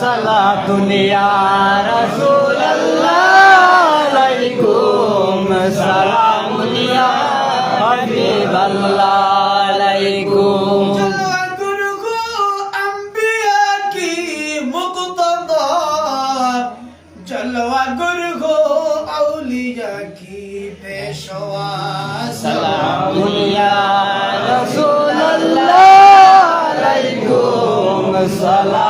সালা দুনিয়া রসুল্লাহকুম সালাম দুনিয়া হাবিবাল্লাহকুম জলওয়া গুরু গো আউলিয়া কি পেশোয়া সালাম দুনিয়া রসুল্লাহ আলাইকুম সালাম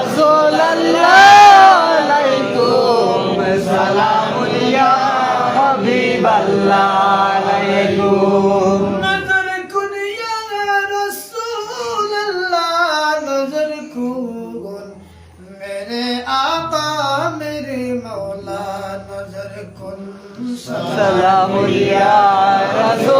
يا رسول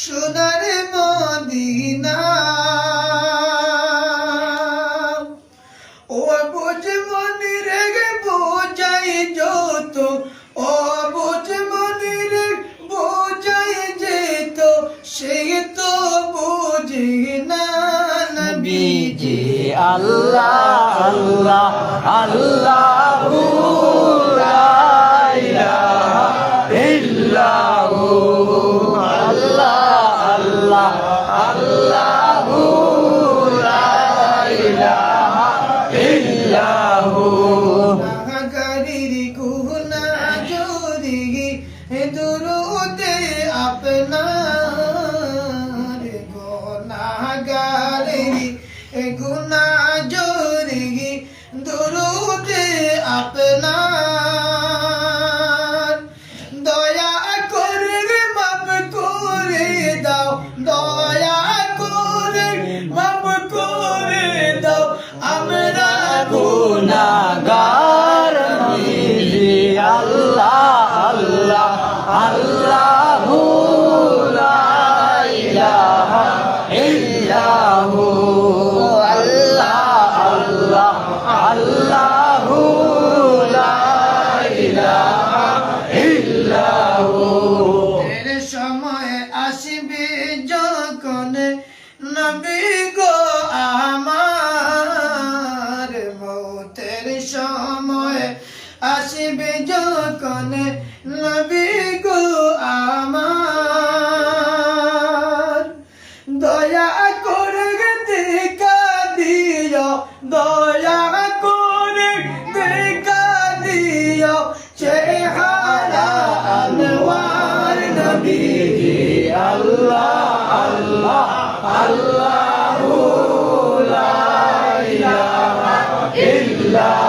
সোনার মদিনা। ও বুঝ মনি রেগে বোঝাই যত, ও বুঝ মনি রে বোঝাই যেত সেই তো বুঝি না বিজি আল্লাহ আল্লাহ আল্লাহ ইল্লাহু। আল্লাহ আল্লাহ আল্লাহ ইল্লাহু। নাগারির গুনা জোরি দুরুদে আপনার যখন নবী গো আমার, দয়া করে দেখা দিও, দয়া করে দেখা দিও, চেহারা আনোয়ার নবী। আল্লাহ আল্লাহ, আল্লাহু লা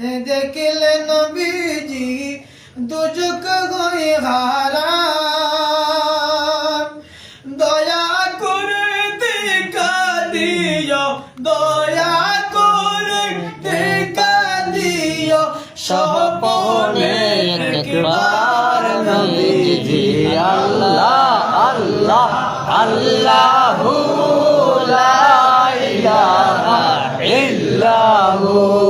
দেখলে নবীজি দুজক হয়ে হারাম দয়া করে দেখা দিও, দয়া করে দিও স্বপনে একবার নবীজি। আল্লাহ আল্লাহ আল্লাহ লা ইলাহা ইল্লাহু।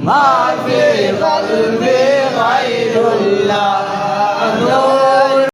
ما في قلبي غير الله